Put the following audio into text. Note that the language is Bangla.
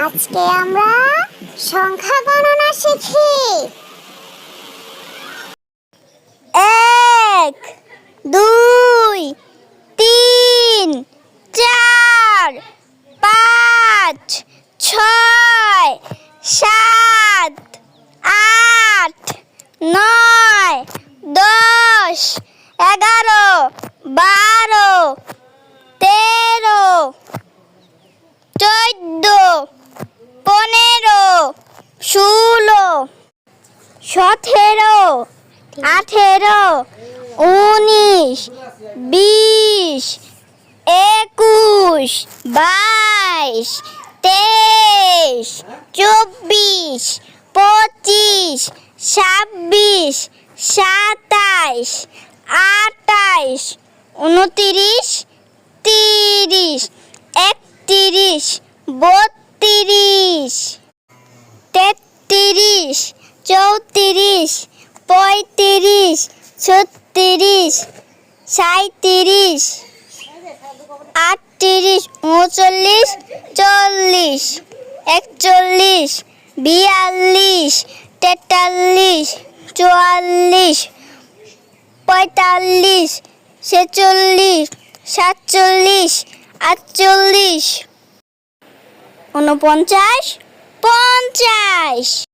আজকে আমরা সংখ্যা গণনা শিখি। এক, দুই, তিন, চার, পাঁচ, ছয়, সাত, আট, নয়, দশ, এগারো, বারো ষোলো, সতেরো, আঠেরো, উনিশ, বিশ, একুশ, বাইশ, তেইশ, চব্বিশ, পঁচিশ, ছাব্বিশ, সাতাইশ আটাইশ উনতিরিশ, তিরিশ। তেত্রিশ চৌত্রিশ, পঁয়ত্রিশ, ছত্রিশ সাঁত্রিশ আটত্রিশ, উনচল্লিশ, চল্লিশ, একচল্লিশ, বিয়াল্লিশ, তেতাল্লিশ, চুয়াল্লিশ, পঁয়তাল্লিশ, ছেচল্লিশ, সাতচল্লিশ, আটচল্লিশ উনপঞ্চাশ পঞ্চাশ।